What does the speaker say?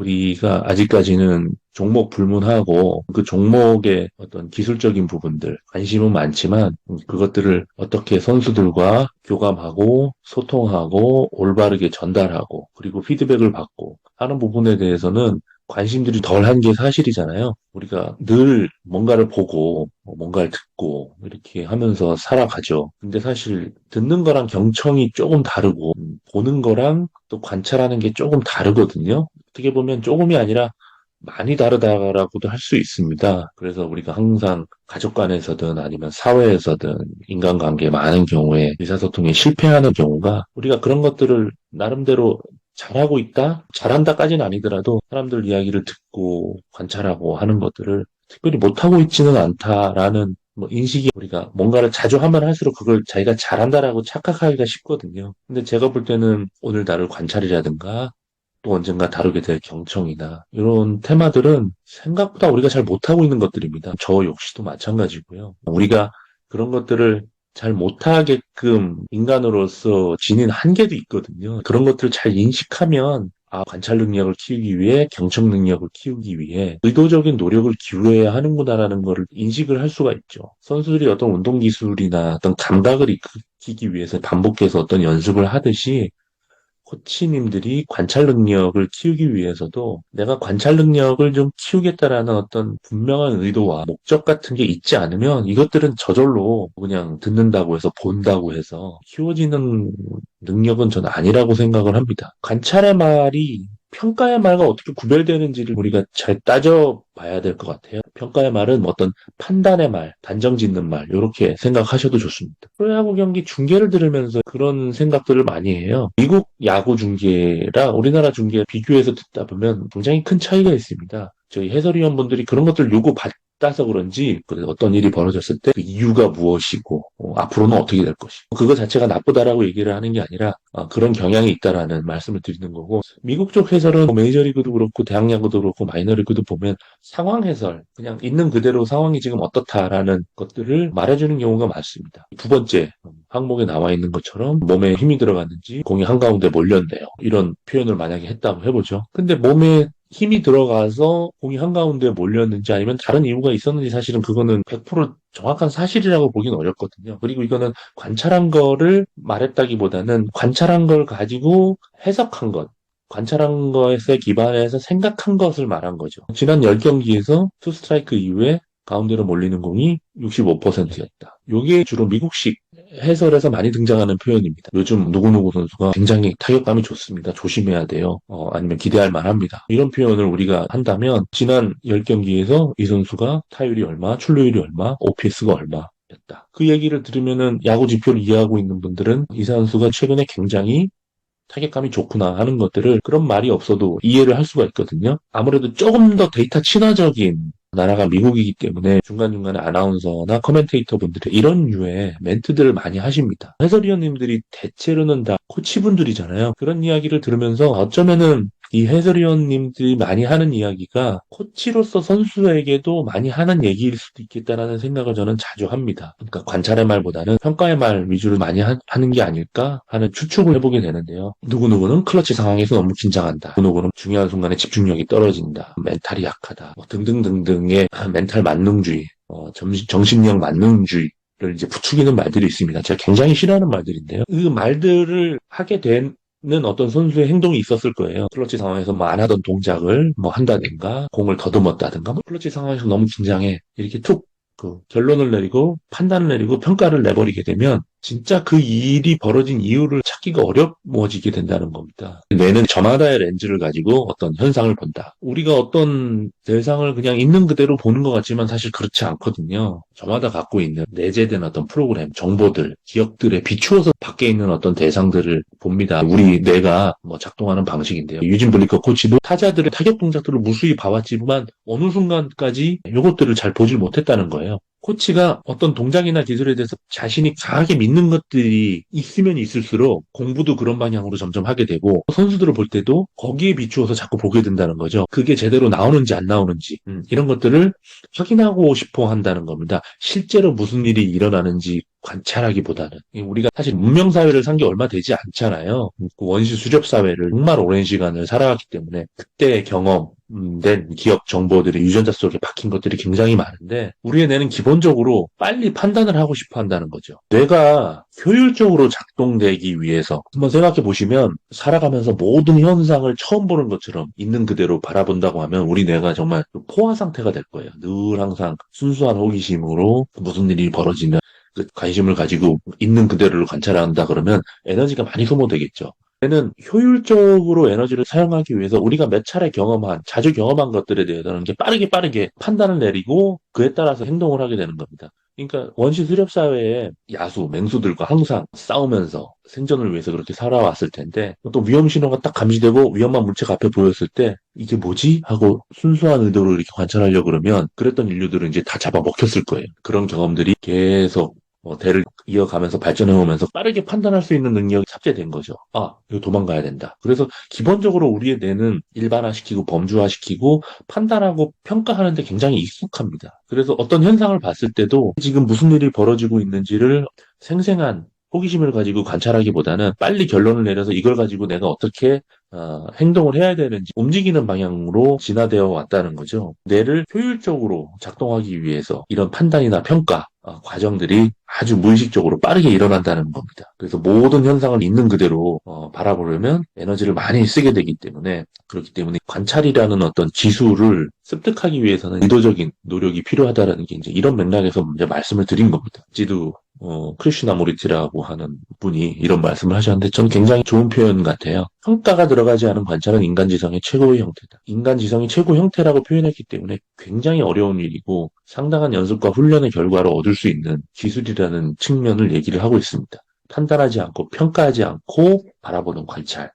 우리가 아직까지는 종목 불문하고 그 종목의 어떤 기술적인 부분들 관심은 많지만 그것들을 어떻게 선수들과 교감하고 소통하고 올바르게 전달하고 그리고 피드백을 받고 하는 부분에 대해서는 관심들이 덜한 게 사실이잖아요. 우리가 늘 뭔가를 보고 뭐 뭔가를 듣고 이렇게 하면서 살아가죠. 근데 사실 듣는 거랑 경청이 조금 다르고 음, 보는 거랑 또 관찰하는 게 조금 다르거든요. 어떻게 보면 조금이 아니라 많이 다르다라고도 할 수 있습니다. 그래서 우리가 항상 가족 간에서든 아니면 사회에서든 인간관계 많은 경우에 의사소통에 실패하는 경우가 우리가 그런 것들을 나름대로 잘하고 있다? 잘한다까지는 아니더라도 사람들 이야기를 듣고 관찰하고 하는 것들을 특별히 못하고 있지는 않다라는 뭐 인식이 우리가 뭔가를 자주 하면 할수록 그걸 자기가 잘한다라고 착각하기가 쉽거든요. 근데 제가 볼 때는 오늘 다룰 관찰이라든가 또 언젠가 다루게 될 경청이나 이런 테마들은 생각보다 우리가 잘 못하고 있는 것들입니다. 저 역시도 마찬가지고요. 우리가 그런 것들을 잘 못하게끔 인간으로서 지닌 한계도 있거든요. 그런 것들을 잘 인식하면 아, 관찰 능력을 키우기 위해 경청 능력을 키우기 위해 의도적인 노력을 기울여야 하는구나라는 것을 인식을 할 수가 있죠. 선수들이 어떤 운동 기술이나 어떤 감각을 익히기 위해서 반복해서 어떤 연습을 하듯이 코치님들이 관찰 능력을 키우기 위해서도 내가 관찰 능력을 좀 키우겠다라는 어떤 분명한 의도와 목적 같은 게 있지 않으면 이것들은 저절로 그냥 듣는다고 해서 본다고 해서 키워지는 능력은 저는 아니라고 생각을 합니다. 관찰의 말이 평가의 말과 어떻게 구별되는지를 우리가 잘 따져봐야 될 것 같아요. 평가의 말은 어떤 판단의 말, 단정 짓는 말, 이렇게 생각하셔도 좋습니다. 프로야구 경기 중계를 들으면서 그런 생각들을 많이 해요. 미국 야구 중계랑 우리나라 중계 비교해서 듣다 보면 굉장히 큰 차이가 있습니다. 저희 해설위원분들이 그런 것들 요구받 따서 그런지 어떤 일이 벌어졌을 때 그 이유가 무엇이고 어, 앞으로는 어떻게 될 것이고 그거 자체가 나쁘다라고 얘기를 하는 게 아니라 아, 그런 경향이 있다라는 말씀을 드리는 거고 미국 쪽 해설은 뭐 메이저리그도 그렇고 대학 야구도 그렇고 마이너리그도 보면 상황 해설 그냥 있는 그대로 상황이 지금 어떻다라는 것들을 말해주는 경우가 많습니다. 두 번째 항목에 나와 있는 것처럼 몸에 힘이 들어갔는지 공이 한가운데 몰렸네요. 이런 표현을 만약에 했다고 해보죠. 근데 몸에 힘이 들어가서 공이 한가운데 몰렸는지 아니면 다른 이유가 있었는지 사실은 그거는 100% 정확한 사실이라고 보기는 어렵거든요. 그리고 이거는 관찰한 거를 말했다기보다는 관찰한 걸 가지고 해석한 것. 관찰한 것에 기반해서 생각한 것을 말한 거죠. 지난 10경기에서 투 스트라이크 이후에 가운데로 몰리는 공이 65%였다. 이게 주로 미국식 해설에서 많이 등장하는 표현입니다. 요즘 누구누구 선수가 굉장히 타격감이 좋습니다. 조심해야 돼요. 어, 아니면 기대할 만합니다. 이런 표현을 우리가 한다면 지난 10경기에서 이 선수가 타율이 얼마, 출루율이 얼마, OPS가 얼마 였다. 그 얘기를 들으면은 야구 지표를 이해하고 있는 분들은 이 선수가 최근에 굉장히 타격감이 좋구나 하는 것들을 그런 말이 없어도 이해를 할 수가 있거든요. 아무래도 조금 더 데이터 친화적인 나라가 미국이기 때문에 중간중간에 아나운서나 커멘테이터 분들이 이런 류의 멘트들을 많이 하십니다. 해설위원님들이 대체로는 다 코치분들이잖아요. 그런 이야기를 들으면서 어쩌면은 이 해설위원님들이 많이 하는 이야기가 코치로서 선수에게도 많이 하는 얘기일 수도 있겠다라는 생각을 저는 자주 합니다. 그러니까 관찰의 말보다는 평가의 말 위주로 많이 하, 는게 아닐까 하는 추측을 해보게 되는데요. 누구누구는 클러치 상황에서 너무 긴장한다. 누구누구는 중요한 순간에 집중력이 떨어진다. 멘탈이 약하다. 뭐 등등등등의 멘탈 만능주의, 어, 정신력 만능주의 를 이제 부추기는 말들이 있습니다. 제가 굉장히 싫어하는 말들인데요. 그 말들을 하게 된 는 어떤 선수의 행동이 있었을 거예요. 클러치 상황에서 뭐 안 하던 동작을 뭐 한다든가 공을 더듬었다든가 뭐 클러치 상황에서 너무 긴장해 이렇게 툭 그 결론을 내리고 판단을 내리고 평가를 내버리게 되면 진짜 그 일이 벌어진 이유를 찾기가 어려워지게 된다는 겁니다. 뇌는 저마다의 렌즈를 가지고 어떤 현상을 본다. 우리가 어떤 대상을 그냥 있는 그대로 보는 것 같지만 사실 그렇지 않거든요. 저마다 갖고 있는 내재된 어떤 프로그램, 정보들, 기억들에 비추어서 밖에 있는 어떤 대상들을 봅니다. 우리 뇌가 뭐 작동하는 방식인데요. 유진 블리커 코치도 타자들의 타격 동작들을 무수히 봐왔지만 어느 순간까지 이것들을 잘 보질 못했다는 거예요. 코치가 어떤 동작이나 기술에 대해서 자신이 강하게 믿는 것들이 있으면 있을수록 공부도 그런 방향으로 점점 하게 되고 선수들을 볼 때도 거기에 비추어서 자꾸 보게 된다는 거죠. 그게 제대로 나오는지 안 나오는지 음, 이런 것들을 확인하고 싶어 한다는 겁니다. 실제로 무슨 일이 일어나는지 관찰하기보다는 우리가 사실 문명 사회를 산 게 얼마 되지 않잖아요. 그 원시 수렵 사회를 정말 오랜 시간을 살아왔기 때문에 그때의 경험 된 기억 정보들이 유전자 속에 박힌 것들이 굉장히 많은데 우리의 뇌는 기본적으로 빨리 판단을 하고 싶어 한다는 거죠. 뇌가 효율적으로 작동되기 위해서 한번 생각해 보시면 살아가면서 모든 현상을 처음 보는 것처럼 있는 그대로 바라본다고 하면 우리 뇌가 정말 포화 상태가 될 거예요. 늘 항상 순수한 호기심으로 무슨 일이 벌어지면 그 관심을 가지고 있는 그대로를 관찰한다 그러면 에너지가 많이 소모되겠죠. 뇌는 효율적으로 에너지를 사용하기 위해서 우리가 몇 차례 경험한, 자주 경험한 것들에 대해서는 빠르게 빠르게 판단을 내리고 그에 따라서 행동을 하게 되는 겁니다. 그러니까 원시 수렵 사회에 야수, 맹수들과 항상 싸우면서 생존을 위해서 그렇게 살아왔을 텐데 또 위험 신호가 딱 감지되고 위험한 물체가 앞에 보였을 때 이게 뭐지? 하고 순수한 의도로 이렇게 관찰하려고 그러면 그랬던 인류들은 이제 다 잡아먹혔을 거예요. 그런 경험들이 계속 뭐 대를 이어가면서 발전해 오면서 빠르게 판단할 수 있는 능력이 삭제된 거죠. 아, 이거 도망가야 된다. 그래서 기본적으로 우리의 뇌는 일반화시키고 범주화시키고 판단하고 평가하는데 굉장히 익숙합니다. 그래서 어떤 현상을 봤을 때도 지금 무슨 일이 벌어지고 있는지를 생생한 호기심을 가지고 관찰하기보다는 빨리 결론을 내려서 이걸 가지고 내가 어떻게 어, 행동을 해야 되는지 움직이는 방향으로 진화되어 왔다는 거죠. 뇌를 효율적으로 작동하기 위해서 이런 판단이나 평가 어, 과정들이 아주 무의식적으로 빠르게 일어난다는 겁니다. 그래서 모든 현상을 있는 그대로 어, 바라보려면 에너지를 많이 쓰게 되기 때문에 그렇기 때문에 관찰이라는 어떤 기술을 습득하기 위해서는 의도적인 노력이 필요하다는 게 이제 이런 맥락에서 이제 말씀을 드린 겁니다. 지도 어, 크리슈나모리티라고 하는 분이 이런 말씀을 하셨는데 저는 굉장히 좋은 표현 같아요. 평가가 들어가지 않은 관찰은 인간 지성의 최고의 형태다. 인간 지성이 최고 형태라고 표현했기 때문에 굉장히 어려운 일이고 상당한 연습과 훈련의 결과로 얻을 수 있는 기술이라는 측면을 얘기를 하고 있습니다. 판단하지 않고 평가하지 않고 바라보는 관찰.